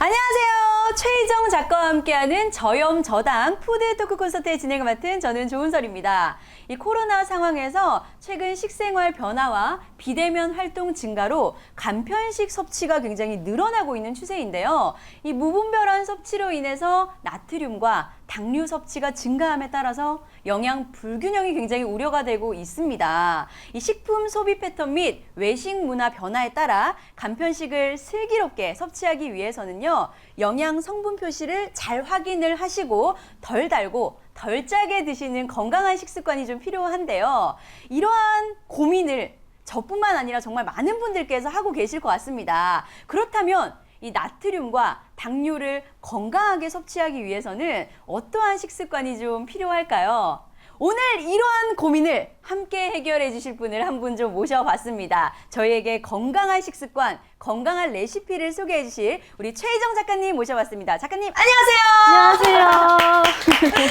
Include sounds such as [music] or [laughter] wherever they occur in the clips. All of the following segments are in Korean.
안녕하세요. 최희정 작가와 함께하는 저염 저당 푸드 토크 콘서트의 진행을 맡은 저는 조은설입니다. 이 코로나 상황에서 최근 식생활 변화와 비대면 활동 증가로 간편식 섭취가 굉장히 늘어나고 있는 추세인데요. 이 무분별한 섭취로 인해서 나트륨과 당류 섭취가 증가함에 따라서 영양 불균형이 굉장히 우려가 되고 있습니다. 이 식품 소비 패턴 및 외식 문화 변화에 따라 간편식을 슬기롭게 섭취하기 위해서는요, 영양 성분 표시를 잘 확인을 하시고 덜 달고 덜 짜게 드시는 건강한 식습관이 좀 필요한데요. 이러한 고민을 저뿐만 아니라 정말 많은 분들께서 하고 계실 것 같습니다. 그렇다면 이 나트륨과 당류를 건강하게 섭취하기 위해서는 어떠한 식습관이 좀 필요할까요? 오늘 이러한 고민을 함께 해결해 주실 분을 한 분 좀 모셔봤습니다. 저희에게 건강한 식습관, 건강한 레시피를 소개해 주실 우리 최희정 작가님 모셔봤습니다. 작가님, 안녕하세요. 안녕하세요.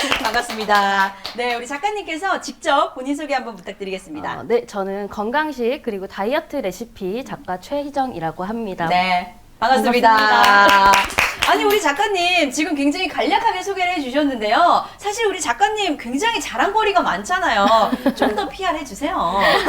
[laughs] 반갑습니다. 네, 우리 작가님께서 직접 본인 소개 한번 부탁드리겠습니다. 어, 네, 저는 건강식 그리고 다이어트 레시피 작가 최희정이라고 합니다. 네. 반갑습니다. 반갑습니다. 아니 우리 작가님 지금 굉장히 간략하게 소개를 해주셨는데요. 사실 우리 작가님 굉장히 자랑거리가 많잖아요. 좀 더 [laughs] PR 해주세요.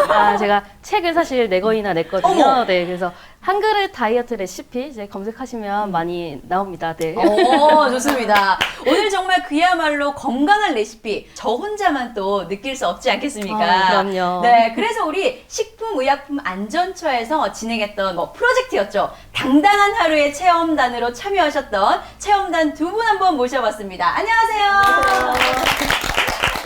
아, 제가 책을 사실 네 권이나 냈거든요. 어머. 네, 그래서 한 그릇 다이어트 레시피 이제 검색하시면 많이 나옵니다. 네. 오 [laughs] 좋습니다. 오늘 정말 그야말로 건강한 레시피 저 혼자만 또 느낄 수 없지 않겠습니까? 어, 그럼요. 네, 그래서 우리 식품의약품 안전처에서 진행했던 뭐 프로젝트였죠. 당당한 하루의 체험단으로 참여하셨던 체험단 두 분 한번 모셔봤습니다. 안녕하세요.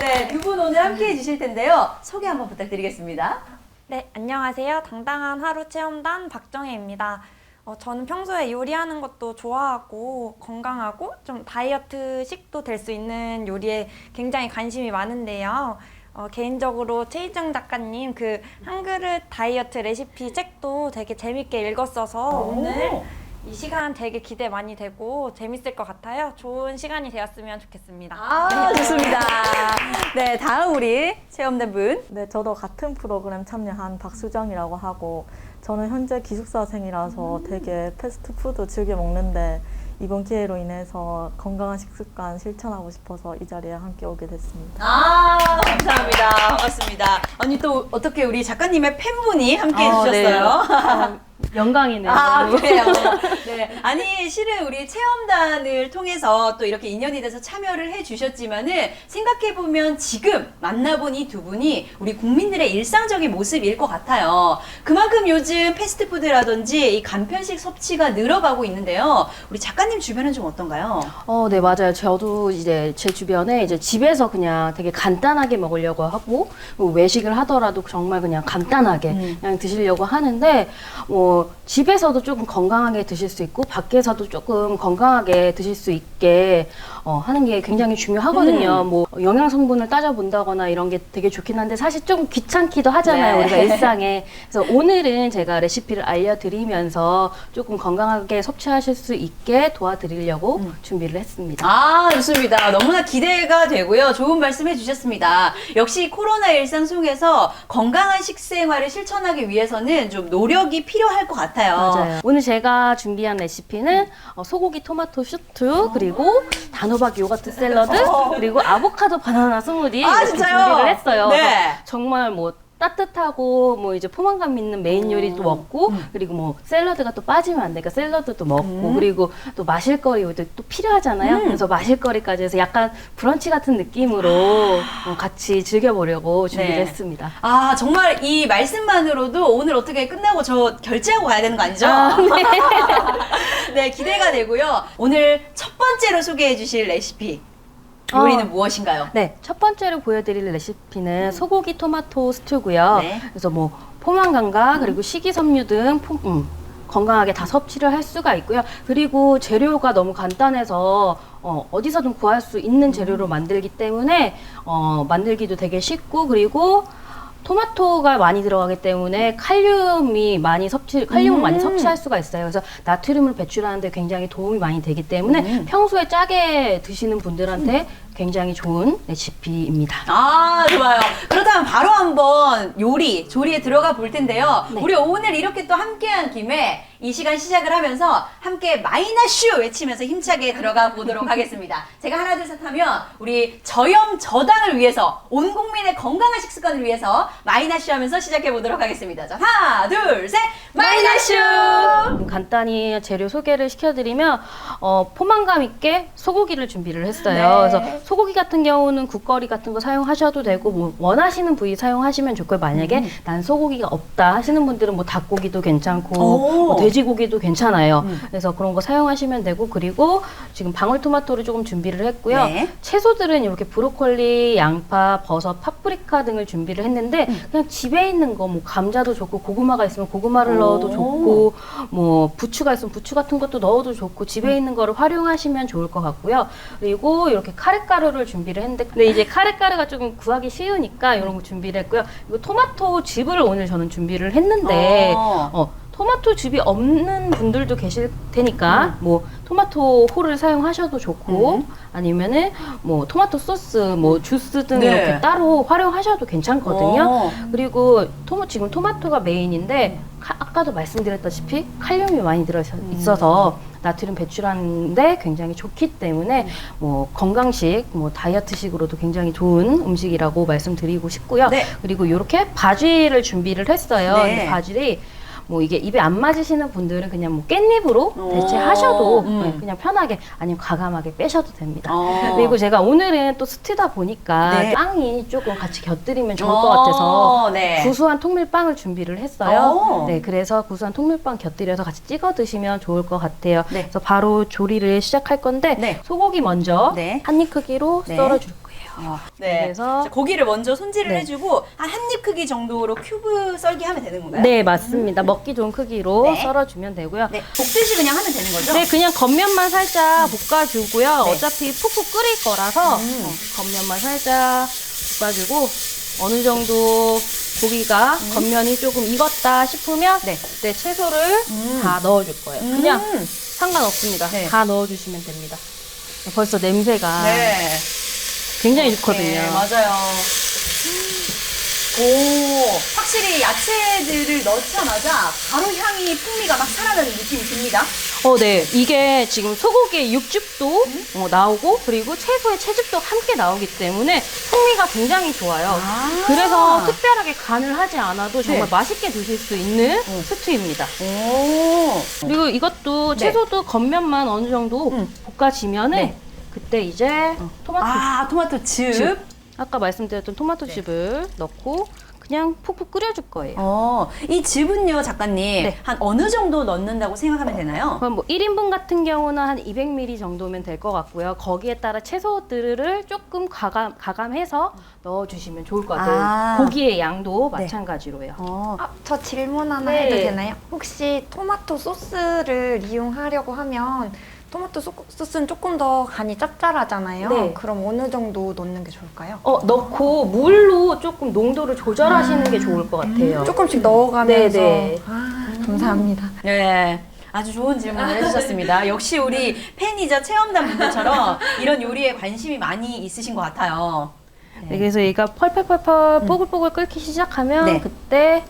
네, 두 분 오늘 함께 해주실 텐데요. 소개 한번 부탁드리겠습니다. 네, 안녕하세요. 당당한 하루 체험단 박정혜입니다. 어, 저는 평소에 요리하는 것도 좋아하고 건강하고 좀 다이어트식도 될 수 있는 요리에 굉장히 관심이 많은데요. 어, 개인적으로 최희정 작가님 그 한 그릇 다이어트 레시피 책도 되게 재밌게 읽었어서 오늘 이 시간 되게 기대 많이 되고 재밌을 것 같아요. 좋은 시간이 되었으면 좋겠습니다. 아, 좋습니다. [laughs] 네, 다음 우리 체험단 분. 네, 저도 같은 프로그램 참여한 박수정이라고 하고 저는 현재 기숙사생이라서 되게 패스트푸드 즐겨 먹는데 이번 기회로 인해서 건강한 식습관 실천하고 싶어서 이 자리에 함께 오게 됐습니다. 아, 감사합니다. 반갑습니다. 아니, 또 어떻게 우리 작가님의 팬분이 함께 어, 네. 해주셨어요? 아, [laughs] 영광이네요. 아, 그래요. [laughs] 네. 아니, 실은 우리 체험단을 통해서 또 이렇게 인연이 돼서 참여를 해 주셨지만은 생각해보면 지금 만나본 이 두 분이 우리 국민들의 일상적인 모습일 것 같아요. 그만큼 요즘 패스트푸드라든지 이 간편식 섭취가 늘어가고 있는데요. 우리 작가님 주변은 좀 어떤가요? 어, 네, 맞아요. 저도 이제 제 주변에 이제 집에서 그냥 되게 간단하게 먹으려고 하고, 뭐 외식을 하더라도 정말 그냥 간단하게 음. 그냥 드시려고 하는데, 뭐, 집에서도 조금 건강하게 드실 수 있고, 밖에서도 조금 건강하게 드실 수 있게, 어, 하는 게 굉장히 중요하거든요. 음. 뭐, 영양 성분을 따져 본다거나 이런 게 되게 좋긴 한데, 사실 좀 귀찮기도 하잖아요. 네. 우리가 [laughs] 일상에. 그래서 오늘은 제가 레시피를 알려드리면서 조금 건강하게 섭취하실 수 있게 도와드리려고 음. 준비를 했습니다. 아, 좋습니다. 너무나 기대가 되고요. 좋은 말씀 해주셨습니다. 역시 코로나 일상 속에서 건강한 식생활을 실천하기 위해서는 좀 노력이 필요할 것 같아요. 맞아요. 오늘 제가 준비한 레시피는 어, 소고기 토마토 슈트 그리고 단호 박 요거트 샐러드 그리고 아보카도 바나나 스무디 아, 이렇게 진짜요? 준비를 했어요. 네. 그래서 정말 뭐 따뜻하고 뭐 이제 포만감 있는 메인 요리도 먹고 음. 그리고 뭐 샐러드가 또 빠지면 안 되니까 샐러드도 먹고 음. 그리고 또 마실거리도 또 필요하잖아요. 음. 그래서 마실거리까지 해서 약간 브런치 같은 느낌으로 어, 같이 즐겨보려고 준비를 네. 했습니다. 아, 정말 이 말씀만으로도 오늘 어떻게 끝나고 저 결제하고 가야 되는 거 아니죠? 아, 네, [laughs] 기대가 되고요. 오늘 첫 번째로 소개해 주실 레시피. 요리는 어. 무엇인가요? 네, 첫 번째로 보여드릴 레시피는 소고기 토마토 스튜고요. 네. 그래서 뭐 포만감과 그리고 식이섬유 등 포- 음, 건강하게 다 섭취를 할 수가 있고요. 그리고 재료가 너무 간단해서 어, 어디서든 구할 수 있는 재료로 만들기 때문에 어, 만들기도 되게 쉽고 그리고 토마토가 많이 들어가기 때문에 칼륨이 많이 섭취, 칼륨을 음. 많이 섭취할 수가 있어요. 그래서 나트륨을 배출하는데 굉장히 도움이 많이 되기 때문에 음. 평소에 짜게 드시는 분들한테 굉장히 좋은 레시피입니다. 아, 좋아요. 그렇다면 바로 한번 요리, 조리에 들어가 볼 텐데요. 네. 우리 오늘 이렇게 또 함께한 김에 이 시간 시작을 하면서 함께 마이너슈 외치면서 힘차게 들어가 보도록 하겠습니다. 제가 하나, 둘, 셋 하면 우리 저염 저당을 위해서 온 국민의 건강한 식습관을 위해서 마이너슈 하면서 시작해 보도록 하겠습니다. 자, 하나, 둘, 셋, 마이너슈! 좀 간단히 재료 소개를 시켜드리면 어, 포만감 있게 소고기를 준비를 했어요. 네. 그래서 소고기 같은 경우는 국거리 같은 거 사용하셔도 되고 뭐 원하시는 부위 사용하시면 좋고요. 만약에 음. 난 소고기가 없다 하시는 분들은 뭐 닭고기도 괜찮고 오. 뭐 돼지고기도 괜찮아요. 음. 그래서 그런 거 사용하시면 되고 그리고 지금 방울토마토를 조금 준비를 했고요. 네. 채소들은 이렇게 브로콜리, 양파, 버섯, 파프리카 등을 준비를 했는데 음. 그냥 집에 있는 거 뭐 감자도 좋고 고구마가 있으면 고구마를 오. 넣어도 좋고 뭐 부추가 있으면 부추 같은 것도 넣어도 좋고 집에 음. 있는 거를 활용하시면 좋을 것 같고요. 그리고 이렇게 카레 가루를 준비를 했는데 근데 이제 카레가루가 조금 구하기 쉬우니까 이런 거 준비를 했고요. 그리고 토마토 즙을 오늘 저는 준비를 했는데 어. 어, 토마토 즙이 없는 분들도 계실 테니까 음. 뭐 토마토 홀을 사용하셔도 좋고 음. 아니면은 뭐 토마토 소스, 뭐 주스 등 네. 이렇게 따로 활용하셔도 괜찮거든요. 어. 그리고 토마 지금 토마토가 메인인데 카- 아까도 말씀드렸다시피 칼륨이 많이 들어 음. 있어서 나트륨 배출하는데 굉장히 좋기 때문에 뭐 건강식, 뭐 다이어트식으로도 굉장히 좋은 음식이라고 말씀드리고 싶고요. 네. 그리고 이렇게 바질을 준비를 했어요. 네. 근데 바질이 뭐 이게 입에 안 맞으시는 분들은 그냥 뭐 깻잎으로 오. 대체하셔도 음. 네, 그냥 편하게 아니면 과감하게 빼셔도 됩니다. 어. 그리고 제가 오늘은 또 스트다 보니까 네. 빵이 조금 같이 곁들이면 좋을 어, 것 같아서 네. 구수한 통밀빵을 준비를 했어요. 어. 네, 그래서 구수한 통밀빵 곁들여서 같이 찍어 드시면 좋을 것 같아요. 네. 그래서 바로 조리를 시작할 건데 네. 소고기 먼저 네. 한입 크기로 네. 썰어 줄 거예 요. 네. 그래서 자, 고기를 먼저 손질을 네. 해주고 한한입 크기 정도로 큐브 썰기 하면 되는 건가요? 네, 맞습니다. 먹기 좋은 크기로 네. 썰어 주면 되고요. 네. 볶듯이 그냥 하면 되는 거죠? 네, 그냥 겉면만 살짝 볶아주고요. 네. 어차피 푹푹 끓일 거라서 음. 어, 겉면만 살짝 볶아주고 어느 정도 고기가 겉면이 조금 익었다 싶으면 네. 그때 채소를 음. 다 넣어줄 거예요. 음. 그냥 상관없습니다. 네. 다 넣어주시면 됩니다. 벌써 냄새가 네. 굉장히 좋거든요. 네, 맞아요. 오, 확실히 야채들을 넣자마자 바로 향이 풍미가 막 살아나는 느낌이 듭니다. 어, 네. 이게 지금 소고기의 육즙도 어, 나오고 그리고 채소의 채즙도 함께 나오기 때문에 풍미가 굉장히 좋아요. 아. 그래서 특별하게 간을 하지 않아도 정말 네. 맛있게 드실 수 있는 음. 스튜입니다. 오. 그리고 이것도 네. 채소도 겉면만 어느 정도 음. 볶아지면은 네. 그때 이제 토마토 아, 토마토 즙. 즙. 아까 말씀드렸던 토마토 네. 즙을 넣고 그냥 푹푹 끓여줄 거예요. 어, 이 즙은요, 작가님, 네. 한 어느 정도 넣는다고 생각하면 되나요? 그럼 뭐 1인분 같은 경우는 한 200ml 정도면 될 것 같고요. 거기에 따라 채소들을 조금 가감, 가감해서 넣어주시면 좋을 것 같아요. 아. 고기의 양도 네. 마찬가지로요. 어. 아, 저 질문 하나 네. 해도 되나요? 혹시 토마토 소스를 이용하려고 하면 토마토 소, 소스는 조금 더 간이 짭짤하잖아요. 네. 그럼 어느 정도 넣는 게 좋을까요? 어, 넣고 물로 조금 농도를 조절하시는 게 좋을 것 같아요. 조금씩 넣어가면서. 네네. 아, 감사합니다. 네. 아주 좋은 질문을 해주셨습니다. 역시 우리 팬이자 체험단 분들처럼 이런 요리에 관심이 많이 있으신 것 같아요. 네, 그래서 얘가 펄펄펄펄 뽀글뽀글 끓기 시작하면 네. 그때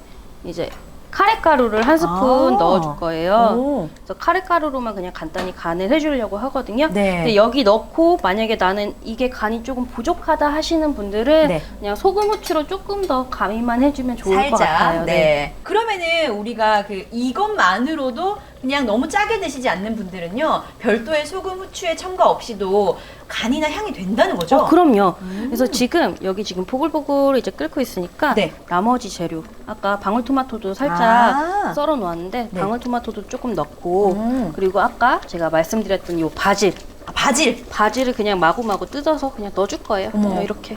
이제 카레가루를 한 스푼 아. 넣어줄 거예요. 오. 그래서 카레가루로만 그냥 간단히 간을 해주려고 하거든요. 네. 근데 여기 넣고 만약에 나는 이게 간이 조금 부족하다 하시는 분들은 네. 그냥 소금 후추로 조금 더 가미만 해주면 좋을 것 같아요. 네. 그러면은 우리가 그 이것만으로도 그냥 너무 짜게 드시지 않는 분들은요 별도의 소금 후추의 첨가 없이도 간이나 향이 된다는 거죠? 어, 그럼요. 그래서 지금 여기 지금 보글보글 이제 끓고 있으니까 네. 나머지 재료 아까 방울토마토도 살짝 아. 썰어 놓았는데 네. 방울토마토도 조금 넣고 음. 그리고 아까 제가 말씀드렸던 요 바질 아, 바질. 바질을 그냥 마구마구 뜯어서 그냥 넣어줄 거예요. 어머. 그냥 이렇게.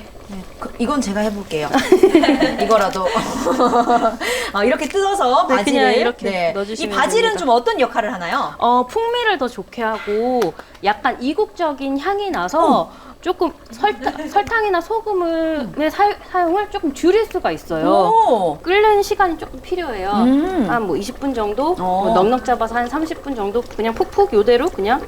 그, 이건 제가 해볼게요. [laughs] 이거라도 [laughs] 어, 이렇게 뜯어서 네, 바질을 그냥 이렇게 이 넣어주시면 바질은 됩니다. 좀 어떤 역할을 하나요? 어, 풍미를 더 좋게 하고 약간 이국적인 향이 나서 조금 설탕, 설탕이나 소금을 사, 사용을 조금 줄일 수가 있어요. 오. 끓는 시간이 조금 필요해요. 음. 한 뭐 20분 정도, 어. 뭐 넉넉 잡아서 한 30분 정도 그냥 푹푹 요대로 그냥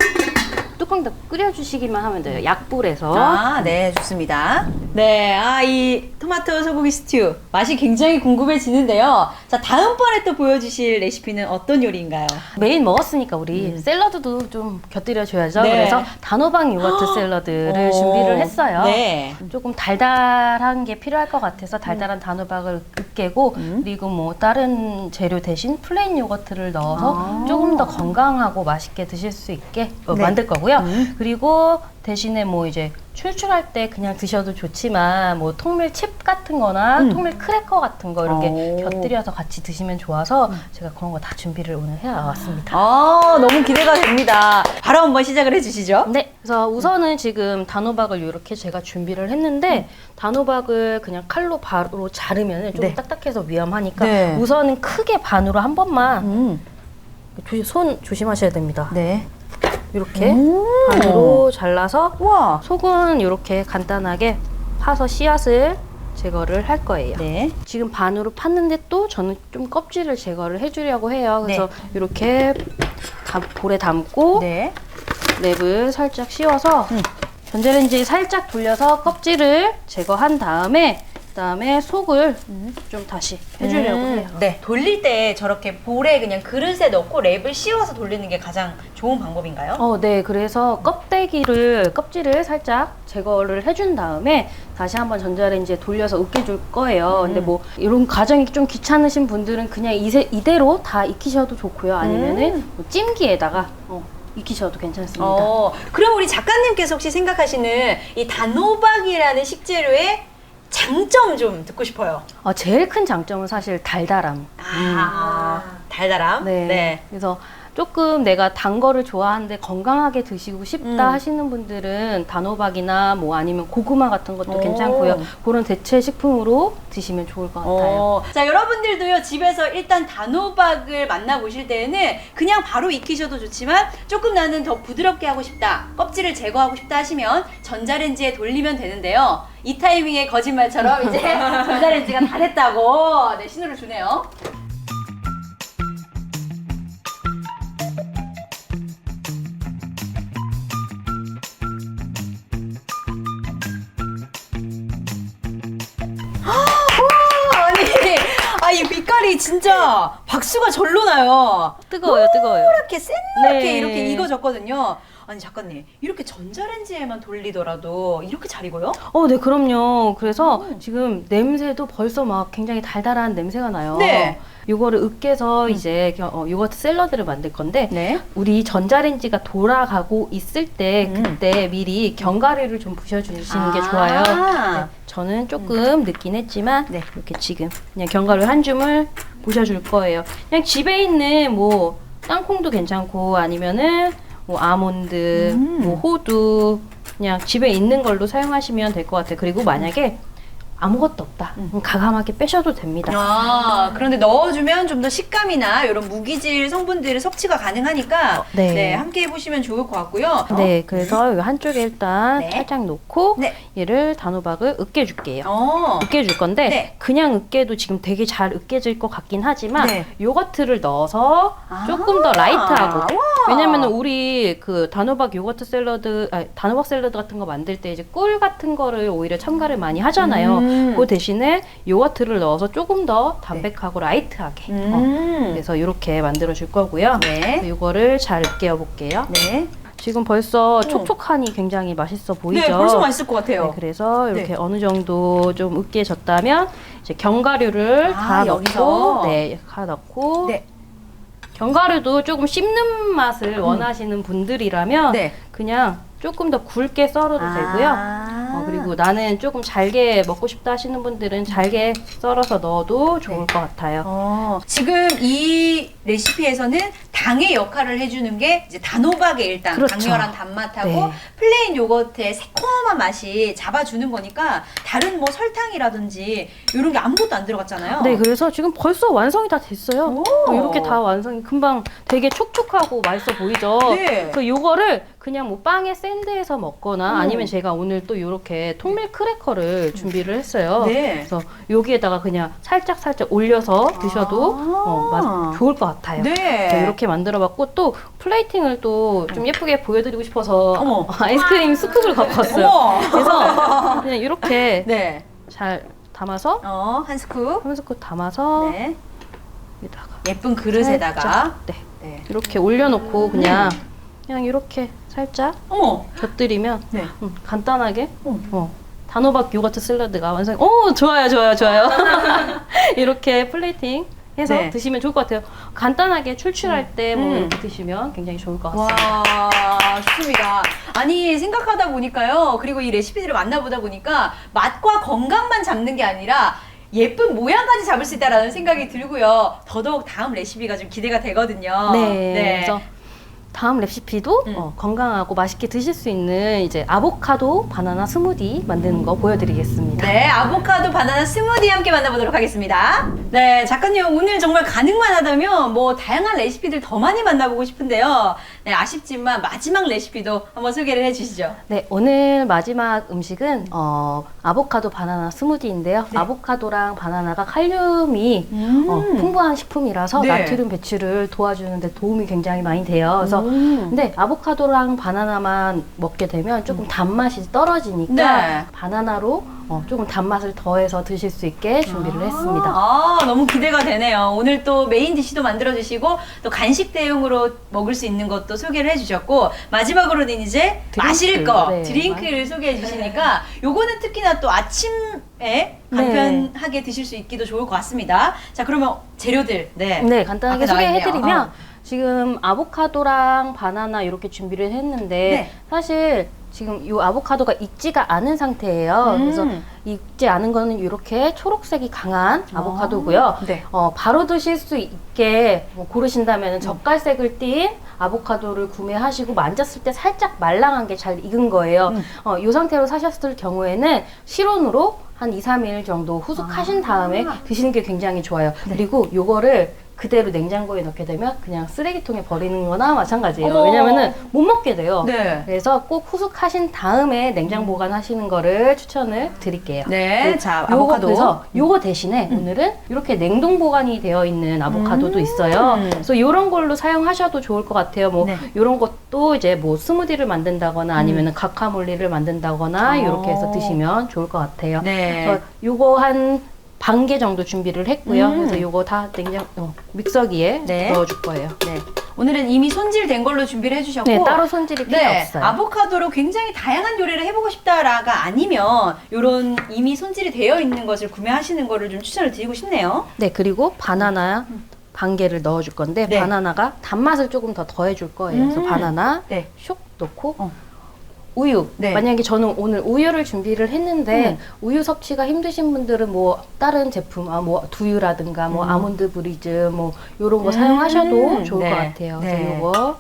뚜껑 다 끓여주시기만 하면 돼요. 약불에서. 아, 네, 좋습니다. 네, 아, 이 토마토 소고기 스튜 맛이 굉장히 궁금해지는데요. 자, 다음번에 또 보여주실 레시피는 어떤 요리인가요? 메인 먹었으니까 우리 샐러드도 좀 곁들여줘야죠. 음. 네. 그래서 단호박 요거트 샐러드를 오, 준비를 했어요. 네. 조금 달달한 게 필요할 것 같아서 달달한 단호박을 으깨고 음. 그리고 뭐 다른 재료 대신 플레인 요거트를 넣어서 아. 조금 더 건강하고 맛있게 드실 수 있게 어, 네. 만들 거고요. 음. 그리고 대신에 뭐 이제 출출할 때 그냥 드셔도 좋지만 뭐 통밀 칩 같은 거나 음. 통밀 크래커 같은 거 이렇게 오. 곁들여서 같이 드시면 좋아서 제가 그런 거 다 준비를 오늘 해왔습니다. 아, 너무 기대가 됩니다. 바로 한번 시작을 해주시죠. 네, 그래서 우선은 지금 단호박을 이렇게 제가 준비를 했는데 단호박을 그냥 칼로 바로 자르면 좀 네. 딱딱해서 위험하니까 네. 우선은 크게 반으로 한 번만 음, 조- 손 조심하셔야 됩니다. 네. 이렇게 오. 반으로 잘라서 와. 속은 이렇게 간단하게 파서 씨앗을 제거를 할 거예요. 네. 지금 반으로 팠는데 또 저는 좀 껍질을 제거를 해주려고 해요. 그래서 네. 이렇게 담- 볼에 담고 네. 랩을 살짝 씌워서 음. 전자레인지 살짝 돌려서 껍질을 제거한 다음에 그다음에 속을 좀 다시 해주려고 음, 해요. 네. 돌릴 때 저렇게 볼에 그냥 그릇에 넣고 랩을 씌워서 돌리는 게 가장 좋은 방법인가요? 어, 네. 그래서 껍데기를 껍질을 살짝 제거를 해준 다음에 다시 한번 전자레인지에 돌려서 으깨줄 거예요. 근데 음. 뭐 이런 과정이 좀 귀찮으신 분들은 그냥 이세, 이대로 다 익히셔도 좋고요. 아니면은 음. 뭐 찜기에다가 어, 익히셔도 괜찮습니다. 어, 그럼 우리 작가님께서 혹시 생각하시는 이 단호박이라는 식재료의 장점 좀 듣고 싶어요. 어, 제일 큰 장점은 사실 달달함. 아, 달달함. 네. 그래서 조금 내가 단 거를 좋아하는데 건강하게 드시고 싶다 음. 하시는 분들은 단호박이나 뭐 아니면 고구마 같은 것도 오. 괜찮고요. 그런 대체 식품으로 드시면 좋을 것 같아요. 어, 자, 여러분들도요, 집에서 일단 단호박을 만나보실 때에는 그냥 바로 익히셔도 좋지만 조금 나는 더 부드럽게 하고 싶다, 껍질을 제거하고 싶다 하시면 전자레인지에 돌리면 되는데요. 이 타이밍에 거짓말처럼 이제 [laughs] 전자레인지가 다 됐다고 네, 신호를 주네요. 진짜 박수가 절로 나요. 뜨거워요, 뜨거워요. 이렇게 새노랗게 네. 이렇게 익어졌거든요. 아니 작가님 이렇게 전자레인지에만 돌리더라도 이렇게 잘 익어요? 어, 네, 그럼요. 그래서 지금 냄새도 벌써 막 굉장히 달달한 냄새가 나요. 네. 요거를 으깨서 이제 겨- 어, 요거트 샐러드를 만들 건데 네. 우리 전자레인지가 돌아가고 있을 때 음. 그때 미리 견과류를 좀 부셔주시는 게 좋아요. 네, 저는 조금 늦긴 했지만 네. 이렇게 지금 그냥 견과류 한 줌을 부셔줄 거예요. 그냥 집에 있는 뭐 땅콩도 괜찮고 아니면은 뭐 아몬드, 음. 뭐 호두 그냥 집에 있는 걸로 사용하시면 될 것 같아요. 그리고 만약에 아무것도 없다. 그럼 가감하게 빼셔도 됩니다. 아, 그런데 넣어주면 좀 더 식감이나 이런 무기질 성분들의 섭취가 가능하니까 네. 네, 함께 해보시면 좋을 것 같고요. 네, 그래서 이 한쪽에 일단 네. 살짝 놓고 네. 얘를 단호박을 으깨줄게요. 어. 으깨줄 건데 네. 그냥 으깨도 지금 되게 잘 으깨질 것 같긴 하지만 네. 요거트를 넣어서 아. 조금 더 라이트하고 와. 왜냐면 우리 그 단호박 요거트 샐러드 아니, 단호박 샐러드 같은 거 만들 때 이제 꿀 같은 거를 오히려 첨가를 많이 하잖아요. 음. 그 대신에 요거트를 넣어서 조금 더 담백하고 라이트하게 어, 음. 그래서 이렇게 만들어 줄 거고요. 네. 요거를 잘 으깨어 볼게요. 네. 지금 벌써 촉촉하니 굉장히 맛있어 보이죠? 네, 벌써 맛있을 것 같아요. 네, 그래서 이렇게 네. 어느 정도 좀 으깨졌다면 이제 견과류를 아, 다 여기서? 넣고 네, 다 넣고 네. 견과류도 조금 씹는 맛을 원하시는 분들이라면 네. 그냥 조금 더 굵게 썰어도 되고요. 아. 어, 그리고 나는 조금 잘게 먹고 싶다 하시는 분들은 잘게 썰어서 넣어도 좋을 네. 것 같아요. 어, 지금 이 레시피에서는 당의 역할을 해주는 게 이제 단호박의 일단 그렇죠. 강렬한 단맛하고 네. 플레인 요거트의 새콤한 맛이 잡아주는 거니까 다른 뭐 설탕이라든지 이런 게 아무것도 안 들어갔잖아요. 네, 그래서 지금 벌써 완성이 다 됐어요. 오. 어, 이렇게 다 완성이 금방 되게 촉촉하고 맛있어 보이죠. 네. 그 요거를 그냥 뭐 빵에 샌드해서 먹거나 음. 아니면 제가 오늘 또 이렇게 통밀 크래커를 준비를 했어요. 네. 그래서 여기에다가 그냥 살짝 살짝 올려서 드셔도 아. 어, 맛 좋을 것 같아요. 네. 자, 이렇게 만들어봤고 또 플레이팅을 또 좀 예쁘게 보여드리고 싶어서 어머. [laughs] 아이스크림 스쿱을 갖고 왔어요. 어머. 그래서 [laughs] 그냥 이렇게 네. 잘 담아서 어, 한 스쿱. 한 스쿱 담아서 네. 여기다가 예쁜 그릇에다가. 살짝, 네 네. 이렇게 올려놓고 그냥 그냥 이렇게 살짝 어머. 곁들이면 네. 음, 간단하게 어. 어, 단호박 요거트 샐러드가 완성. 오 좋아요 좋아요 좋아요. [laughs] 이렇게 플레이팅 해서 네. 드시면 좋을 것 같아요. 간단하게 출출할 때 뭐 음. 이렇게 드시면 굉장히 좋을 것 같습니다. 와, 좋습니다. 아니, 생각하다 보니까요. 그리고 이 레시피들을 만나보다 보니까 맛과 건강만 잡는 게 아니라 예쁜 모양까지 잡을 수 있다라는 생각이 들고요. 더더욱 다음 레시피가 좀 기대가 되거든요. 네. 그래서 다음 레시피도 음. 어, 건강하고 맛있게 드실 수 있는 이제 아보카도 바나나 스무디 만드는 거 보여드리겠습니다. 네, 아보카도 바나나 스무디 함께 만나보도록 하겠습니다. 네, 작가님 오늘 정말 가능만 하다면 뭐 다양한 레시피들 더 많이 만나보고 싶은데요. 네, 아쉽지만 마지막 레시피도 한번 소개를 해주시죠. 네, 오늘 마지막 음식은 어, 아보카도 바나나 스무디인데요. 네. 아보카도랑 바나나가 칼륨이 음. 어, 풍부한 식품이라서 네. 나트륨 배출을 도와주는데 도움이 굉장히 많이 돼요. 그래서 음. 근데 아보카도랑 바나나만 먹게 되면 조금 단맛이 떨어지니까 네. 바나나로 어, 조금 단맛을 더해서 드실 수 있게 준비를 했습니다. 아, 너무 기대가 되네요. 오늘 또 메인 디시도 만들어 주시고 또 간식 대용으로 먹을 수 있는 것도 소개를 해주셨고 마지막으로는 이제 드링크, 마실 거 네. 드링크를 소개해 주시니까 요거는 특히나 또 아침에 간편하게 드실 수 있기도 좋을 것 같습니다. 자 그러면 재료들 네, 네, 간단하게 앞에 나와 있네요. 소개해드리면 어. 지금 아보카도랑 바나나 이렇게 준비를 했는데 네. 사실 지금 이 아보카도가 익지가 않은 상태예요. 음. 그래서 익지 않은 거는 이렇게 초록색이 강한 아보카도고요. 네. 어, 바로 드실 수 있게 뭐 고르신다면 젓갈색을 띈 아보카도를 구매하시고 만졌을 때 살짝 말랑한 게 잘 익은 거예요. 음. 어, 이 상태로 사셨을 경우에는 실온으로 한 2, 3일 정도 후숙하신 다음에 드시는 게 굉장히 좋아요. 그리고 요거를 그대로 냉장고에 넣게 되면 그냥 쓰레기통에 버리는 거나 마찬가지예요. 어머. 왜냐면은 못 먹게 돼요. 네. 그래서 꼭 후숙하신 다음에 냉장 보관하시는 거를 추천을 드릴게요. 네, 그 자, 아보카도. 그래서 요거 대신에 오늘은 이렇게 냉동 보관이 되어 있는 아보카도도 음. 있어요. 그래서 이런 걸로 사용하셔도 좋을 것 같아요. 뭐 네. 이런 것도 이제 뭐 스무디를 만든다거나 아니면은 가카몰리를 만든다거나 어. 이렇게 해서 드시면 좋을 것 같아요. 네. 그래서 요거 한 반 개 정도 준비를 했고요. 음. 그래서 요거 다 냉장 어, 믹서기에 네. 넣어줄 거예요. 네. 오늘은 이미 손질된 걸로 준비를 해주셨고 네, 따로 손질이 필요 네, 없어요. 아보카도로 굉장히 다양한 요리를 해보고 싶다라가 아니면 이런 이미 손질이 되어 있는 것을 구매하시는 거를 좀 추천을 드리고 싶네요. 네, 그리고 바나나 반 개를 넣어줄 건데 네. 바나나가 단맛을 조금 더 더해줄 거예요. 음. 그래서 바나나 네. 쇽 넣고 어. 우유. 네. 만약에 저는 오늘 우유를 준비를 했는데 음. 우유 섭취가 힘드신 분들은 뭐 다른 제품, 아 뭐 두유라든가 뭐 음. 아몬드 브리즈 뭐 요런 거 음. 사용하셔도 좋을 네. 것 같아요. 그래서 네. 요거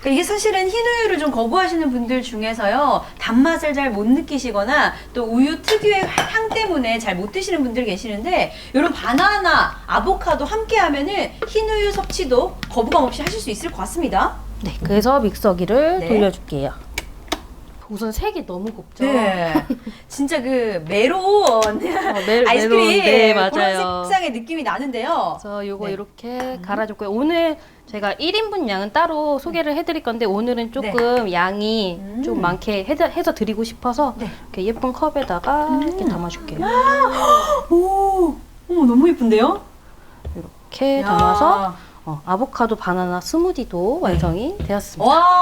그러니까 이게 사실은 흰 우유를 좀 거부하시는 분들 중에서요 단맛을 잘 못 느끼시거나 또 우유 특유의 향 때문에 잘 못 드시는 분들 계시는데 이런 바나나, 아보카도 함께 하면은 흰 우유 섭취도 거부감 없이 하실 수 있을 것 같습니다. 네, 그래서 믹서기를 네. 돌려줄게요. 우선 색이 너무 곱죠. 네. [laughs] 진짜 그 메론 어, 메- [laughs] 아이스크림 메론, 네, 그런 맞아요. 색상의 느낌이 나는데요. 그래서 요거 네. 이렇게 갈아줬고요. 오늘 제가 1인분 양은 따로 소개를 해드릴 건데 오늘은 조금 양이 네. 음. 좀 많게 해, 해서 드리고 싶어서 네. 이렇게 예쁜 컵에다가 음. 이렇게 담아줄게요. [gasps] 오, 어머 너무 예쁜데요? 이렇게 담아서 어, 아보카도 바나나 스무디도 완성이 되었습니다. 와.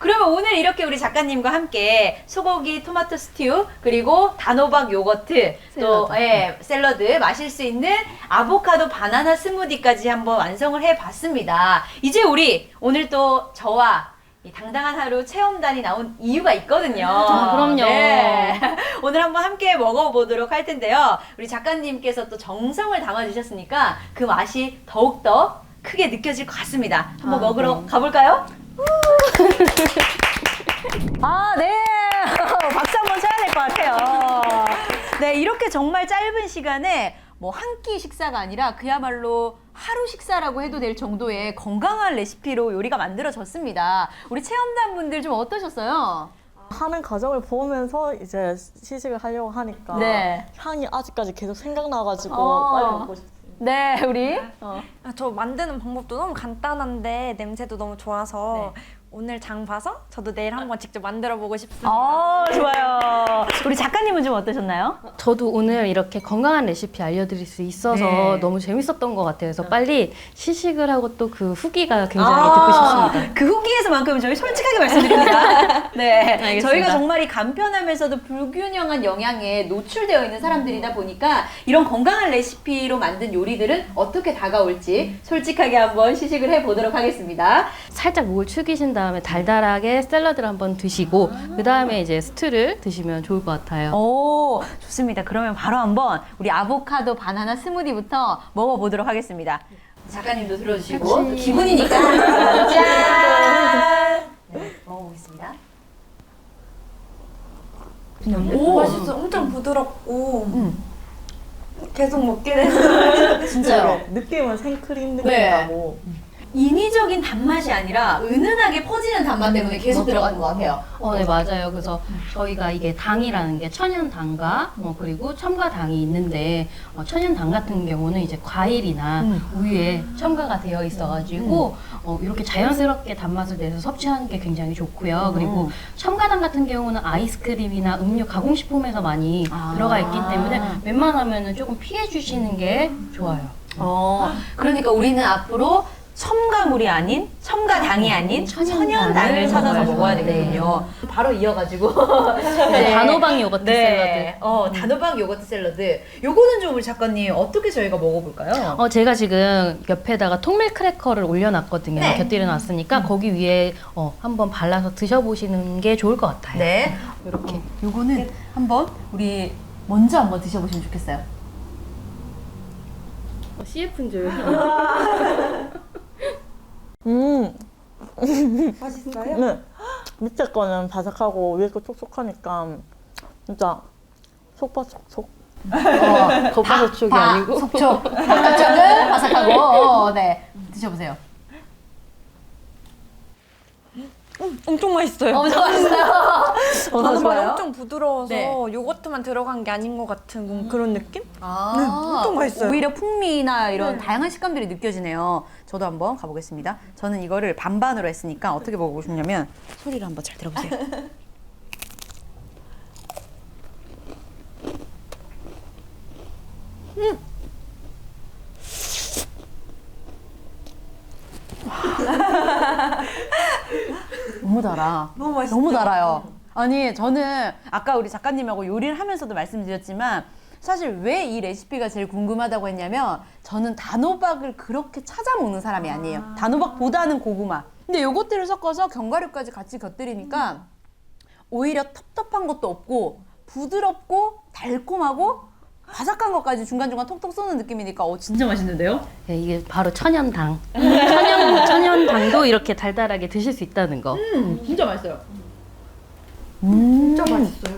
그러면 오늘 이렇게 우리 작가님과 함께 소고기 토마토 스튜 그리고 단호박 요거트 또 샐러드. 예, 샐러드 마실 수 있는 아보카도 바나나 스무디까지 한번 완성을 해봤습니다. 이제 우리 오늘 또 저와 이 당당한 하루 체험단이 나온 이유가 있거든요. 아, 그럼요. 네. [laughs] 오늘 한번 함께 먹어보도록 할 텐데요. 우리 작가님께서 또 정성을 담아주셨으니까 그 맛이 더욱더 크게 느껴질 것 같습니다. 한번 아, 먹으러 네. 가볼까요? [laughs] 아, 네. [laughs] 박수 한 번 쳐야 될 것 같아요. 네, 이렇게 정말 짧은 시간에 뭐 한 끼 식사가 아니라 그야말로 하루 식사라고 해도 될 정도의 건강한 레시피로 요리가 만들어졌습니다. 우리 체험단 분들 좀 어떠셨어요? 하는 과정을 보면서 이제 시식을 하려고 하니까 네. 향이 아직까지 계속 생각나가지고 어. 빨리 먹고 싶습니다. 네, 우리. 어. 아, 저 만드는 방법도 너무 간단한데 냄새도 너무 좋아서 네. 오늘 장 봐서 저도 내일 한번 직접 만들어 보고 싶습니다. 어, 좋아요. 우리 작가님은 좀 어떠셨나요? 저도 오늘 이렇게 건강한 레시피 알려드릴 수 있어서 네. 너무 재밌었던 것 같아요. 그래서 빨리 시식을 하고 또 그 후기가 굉장히 듣고 싶습니다. 그 후기에서만큼은 저희 솔직하게 말씀드립니다. [laughs] 네. 알겠습니다. 저희가 정말 이 간편하면서도 불균형한 영양에 노출되어 있는 사람들이다 보니까 이런 건강한 레시피로 만든 요리들은 어떻게 다가올지 솔직하게 한번 시식을 해보도록 하겠습니다. 살짝 목을 축이신 다 음에 달달하게 샐러드를 한번 드시고 그 다음에 이제 스튜를 드시면 좋을 것 같아요. 오, 좋습니다. 그러면 바로 한번 우리 아보카도 바나나 스무디부터 먹어보도록 하겠습니다. 작가님도 들어주시고 기분이니까 [laughs] 짠. 네, 먹어보겠습니다. 오, 맛있어. 엄청 부드럽고 음. 계속 먹게 되는. [laughs] 진짜요. 느낌은 생크림 느낌 네. 나고 인위적인 단맛이 아니라 은은하게 퍼지는 단맛 때문에 계속 들어가는 것 같아요. 어, 네, 맞아요. 그래서 저희가 이게 당이라는 게 천연당과 어, 그리고 첨가당이 있는데 어, 천연당 같은 경우는 이제 과일이나 우유에 첨가가 되어 있어가지고 어, 이렇게 자연스럽게 단맛을 내서 섭취하는 게 굉장히 좋고요. 그리고 첨가당 같은 경우는 아이스크림이나 음료 가공식품에서 많이 아. 들어가 있기 때문에 웬만하면 조금 피해 주시는 게 좋아요. 어, 그러니까 우리는 앞으로 첨가물이 아닌 첨가당이 아닌 천연당을 찾아서. 먹어야 되거든요. 바로 이어가지고 네, 단호박 요거트 네. 어, 단호박 요거트 샐러드. 요거는 좀 우리 작가님 어떻게 저희가 먹어볼까요? 어, 제가 지금 옆에다가 통밀 크래커를 올려놨거든요. 네. 곁들여 놨으니까 거기 위에 어, 한번 발라서 드셔보시는 게 좋을 것 같아요. 네. 이렇게. 요거는 한번 우리 먼저 한번 드셔보시면 좋겠어요. CF인 줄. [laughs] 음, 맛있어요? 네. 밑에 거는 바삭하고 위에 거 촉촉하니까 진짜 속바속촉 어, 겉바속 쪽이 아니고. 속촉. 바깥쪽은 바삭하고. 어, 네. 드셔보세요. 엄청 맛있어요. 엄청 맛있어요. 어, 단호박이 좋아요? 엄청 부드러워서 네. 요거트만 들어간 게 아닌 것 같은 뭐 그런 느낌? 아, 네, 엄청 맛있어요. 오히려 풍미나 이런 네. 다양한 식감들이 느껴지네요. 저도 한번 가보겠습니다. 저는 이거를 반반으로 했으니까 어떻게 먹고 싶냐면 소리를 한번 잘 들어보세요. 너무 달아. 너무 맛있어. 너무 달아요. 아니 저는 아까 우리 작가님하고 요리를 하면서도 말씀드렸지만 사실 왜 이 레시피가 제일 궁금하다고 했냐면 저는 단호박을 그렇게 찾아 먹는 사람이 아니에요. 단호박보다는 고구마. 근데 요것들을 섞어서 견과류까지 같이 곁들이니까 오히려 텁텁한 것도 없고 부드럽고 달콤하고 바삭한 것까지 중간중간 톡톡 쏘는 느낌이니까 어 진짜 맛있는데요? 네, 이게 바로 천연당. 천연, 천연당도 이렇게 달달하게 드실 수 있다는 거. 음, 진짜 맛있어요. 진짜 맛있어요.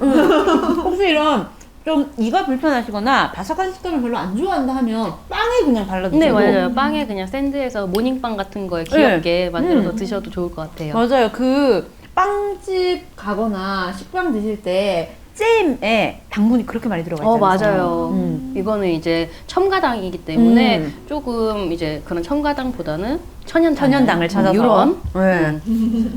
혹시 이런 좀 이가 불편하시거나 바삭한 식감을 별로 안 좋아한다 하면 빵에 그냥 발라도 네, 되고. 맞아요. 빵에 그냥 샌드에서 모닝빵 같은 거에 귀엽게 만들어서 드셔도 좋을 것 같아요. 맞아요. 그 빵집 가거나 식빵 드실 때 잼에 당분이 그렇게 많이 들어가 어, 있잖아요. 맞아요. 음. 이거는 이제 첨가당이기 때문에 음. 조금 이제 그런 첨가당보다는 천연당. 천연당을 찾아서 이런. 네.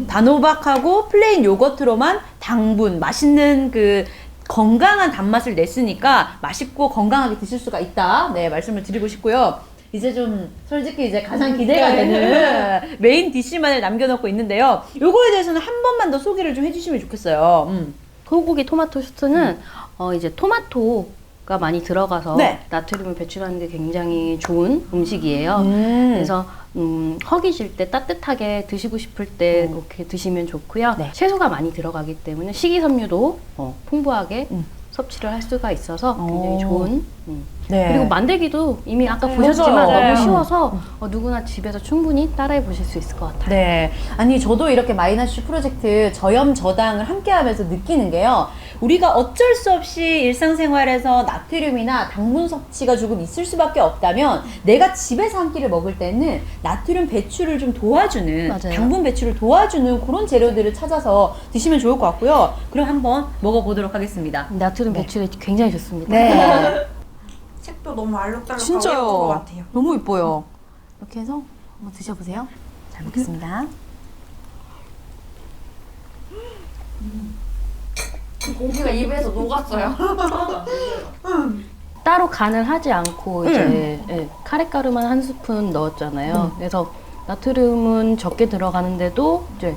단호박하고 플레인 요거트로만 당분 맛있는 그 건강한 단맛을 냈으니까 맛있고 건강하게 드실 수가 있다. 네 말씀을 드리고 싶고요. 이제 좀 솔직히 이제 가장 기대가 되는 [laughs] 메인 디쉬만을 남겨놓고 있는데요. 요거에 대해서는 한 번만 더 소개를 좀 해주시면 좋겠어요. 음. 소고기 토마토 슈트는 어 이제 토마토 가 많이 들어가서 네. 나트륨을 배출하는 게 굉장히 좋은 음식이에요. 음. 그래서 음, 허기질 때 따뜻하게 드시고 싶을 때 이렇게 드시면 좋고요. 음. 네. 채소가 많이 들어가기 때문에 식이섬유도 어, 풍부하게 음. 섭취를 할 수가 있어서 굉장히 오. 좋은. 음. 네. 그리고 만들기도 이미 아까 네, 보셨지만 맞아요. 너무 쉬워서 어, 누구나 집에서 충분히 따라해 보실 수 있을 것 같아요. 네. 아니, 저도 이렇게 마이너스 프로젝트 저염 저당을 함께 하면서 느끼는 게요. 우리가 어쩔 수 없이 일상생활에서 나트륨이나 당분 섭취가 조금 있을 수밖에 없다면 내가 집에서 한 끼를 먹을 때는 나트륨 배출을 좀 도와주는 맞아요. 당분 배출을 도와주는 그런 재료들을 찾아서 드시면 좋을 것 같고요. 그럼 한번 먹어보도록 하겠습니다. 나트륨 배출이 굉장히 좋습니다. 네. [laughs] 색도 너무 알록달록하고 예쁜 것. 같아요. 너무 이뻐요. 이렇게 해서 한번 드셔보세요. 잘 먹겠습니다. 고기가 입에서 녹았어요. [laughs] 따로 간을 하지 않고 이제 예, 카레가루만 한 스푼 넣었잖아요. 음. 그래서 나트륨은 적게 들어가는데도 이제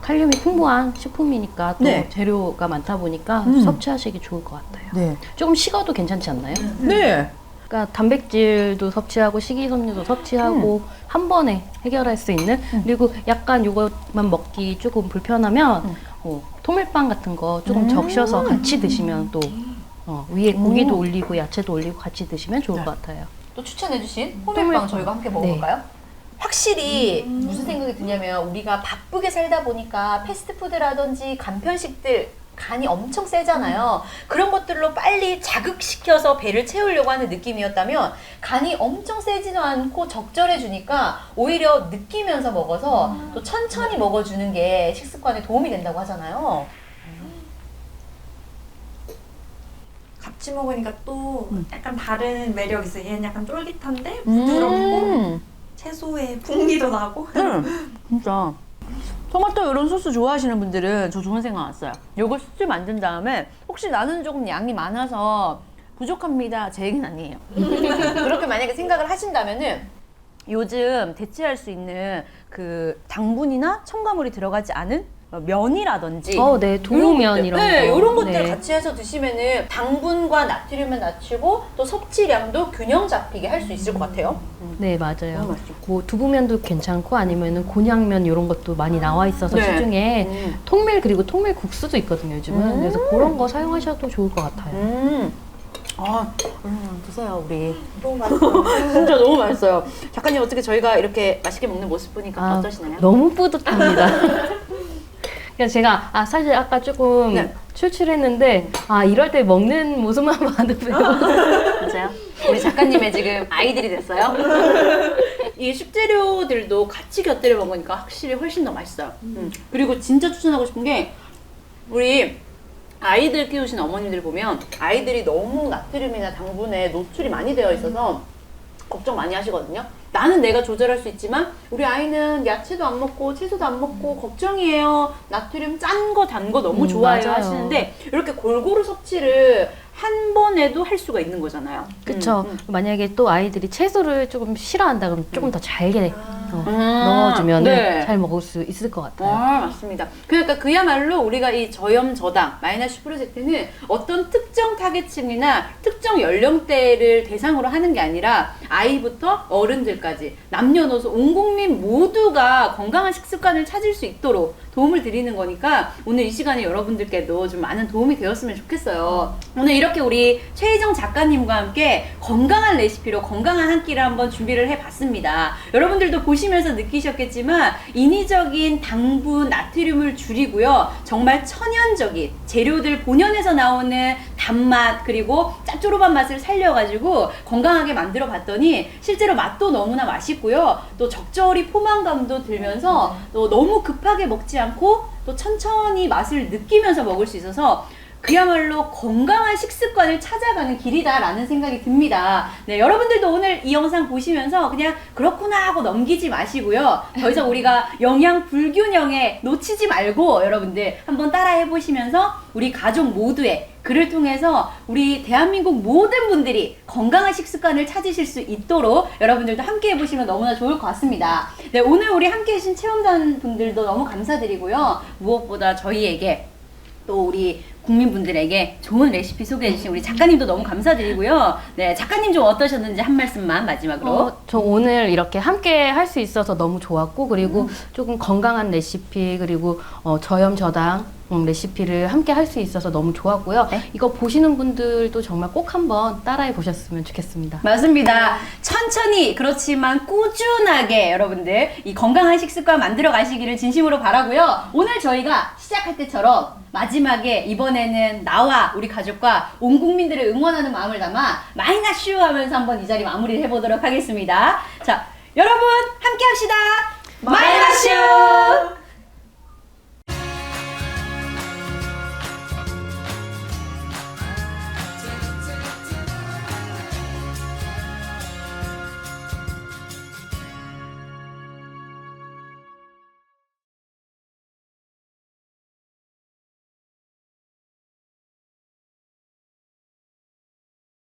칼륨이 풍부한 식품이니까 또 네. 재료가 많다 보니까 음. 섭취하시기 좋을 것 같아요. 네. 조금 식어도 괜찮지 않나요? 네. 그러니까 단백질도 섭취하고 식이섬유도 섭취하고 한 번에 해결할 수 있는 그리고 약간 이것만 먹기 조금 불편하면 어, 통밀빵 같은 거 조금 음. 적셔서 같이 드시면 또 어, 위에 고기도 오. 올리고 야채도 올리고 같이 드시면 좋을 것 같아요. 또 추천해주신. 호밀빵 저희가 함께 먹어볼까요? 확실히 무슨 생각이 드냐면 우리가 바쁘게 살다 보니까 패스트푸드라든지 간편식들 간이 엄청 세잖아요. 그런 것들로 빨리 자극시켜서 배를 채우려고 하는 느낌이었다면 간이 엄청 세지도 않고 적절해주니까 오히려 느끼면서 먹어서 또 천천히 먹어주는 게 식습관에 도움이 된다고 하잖아요. 같이 먹으니까 또 약간 다른 매력이 있어요. 얘는 약간 쫄깃한데 음. 부드럽고 채소의 풍미도 나고. 음, 진짜. 토마토 이런 소스 좋아하시는 분들은 저 좋은 생각 났어요. 요거 소스 만든 다음에 혹시 나는 조금 양이 많아서 부족합니다. 제 얘기는 아니에요. [laughs] 그렇게 만약에 생각을 하신다면은 요즘 대체할 수 있는 그 당분이나 첨가물이 들어가지 않은 어, 면이라든지 어, 네, 도우면 이런 것들, 네, 거. 이런 것들 네. 같이 해서 드시면은 당분과 나트륨을 낮추고 또 섭취량도 균형 잡히게 할 수 있을 것 같아요. 네, 맞아요. 뭐 두부면도 괜찮고 아니면은 곤약면 이런 것도 많이 나와 있어서 네. 시중에 음. 통밀 그리고 통밀 국수도 있거든요, 요즘은. 음. 그래서 그런 거 사용하셔도 좋을 것 같아요. 음. 아, 얼른 드세요, 우리. 너무 [laughs] 맛있어요. 진짜 너무 맛있어요. 작가님 어떻게 저희가 이렇게 맛있게 먹는 모습 보니까 아, 어떠시나요? 너무 뿌듯합니다. [laughs] 그러니까 제가 아 사실 아까 조금 네. 출출했는데 아 이럴 때 먹는 모습만 봐도 [laughs] 배가 맞아요. 우리 작가님의 지금 아이들이 됐어요. [laughs] 이 식재료들도 같이 곁들여 먹으니까 확실히 훨씬 더 맛있어요. 음. 그리고 진짜 추천하고 싶은 게 우리 아이들 키우시는 어머님들 보면 아이들이 너무 나트륨이나 당분에 노출이 많이 되어 있어서 걱정 많이 하시거든요. 나는 내가 조절할 수 있지만 우리 아이는 야채도 안 먹고 채소도 안 먹고 걱정이에요. 나트륨 짠 거 단 거 너무 음, 좋아해요 맞아요. 하시는데 이렇게 골고루 섭취를 한 번에도 할 수가 있는 거잖아요. 그쵸. 음, 음. 만약에 또 아이들이 채소를 조금 싫어한다 그러면 조금 더 잘게 어, 아, 넣어주면 네. 잘 먹을 수 있을 것 같아요. 아, 맞습니다. 그러니까 그야말로 우리가 이 저염 저당 마이너스 프로젝트는 어떤 특정 타겟층이나 특정 연령대를 대상으로 하는 게 아니라 아이부터 어른들까지 남녀노소 온 국민 모두가 건강한 식습관을 찾을 수 있도록 도움을 드리는 거니까 오늘 이 시간에 여러분들께도 좀 많은 도움이 되었으면 좋겠어요. 오늘 이렇게 우리 최희정 작가님과 함께 건강한 레시피로 건강한 한 끼를 한번 준비를 해봤습니다. 여러분들도 보시면서 느끼셨겠지만 인위적인 당분, 나트륨을 줄이고요. 정말 천연적인 재료들 본연에서 나오는 단맛 그리고 짭조름한 맛을 살려가지고 건강하게 만들어 봤더니 실제로 맛도 너무나 맛있고요. 또 적절히 포만감도 들면서 또 너무 급하게 먹지 않고 또 천천히 맛을 느끼면서 먹을 수 있어서 그야말로 건강한 식습관을 찾아가는 길이다라는 생각이 듭니다. 네, 여러분들도 오늘 이 영상 보시면서 그냥 그렇구나 하고 넘기지 마시고요. 더 이상 우리가 영양 불균형에 놓치지 말고 여러분들 한번 따라해 보시면서 우리 가족 모두의 글을 통해서 우리 대한민국 모든 분들이 건강한 식습관을 찾으실 수 있도록 여러분들도 함께 해보시면 너무나 좋을 것 같습니다. 네, 오늘 우리 함께 해주신 체험단 분들도 너무 감사드리고요. 무엇보다 저희에게 또 우리 국민분들에게 좋은 레시피 소개해 주신 우리 작가님도 너무 감사드리고요. 네, 작가님 좀 어떠셨는지 한 말씀만 마지막으로. 어, 저 오늘 이렇게 함께 할 수 있어서 너무 좋았고 그리고 조금 건강한 레시피 그리고 어, 저염 저당 음, 레시피를 함께 할 수 있어서 너무 좋았고요. 네. 이거 보시는 분들도 정말 꼭 한번 따라해 보셨으면 좋겠습니다. 맞습니다. 천천히 그렇지만 꾸준하게 여러분들 이 건강한 식습관 만들어 가시기를 진심으로 바라고요. 오늘 저희가 시작할 때처럼 마지막에 이번에는 나와 우리 가족과 온 국민들을 응원하는 마음을 담아 마이나슈 하면서 한번 이 자리 마무리를 해보도록 하겠습니다. 자, 여러분 함께 합시다. 마이나슈!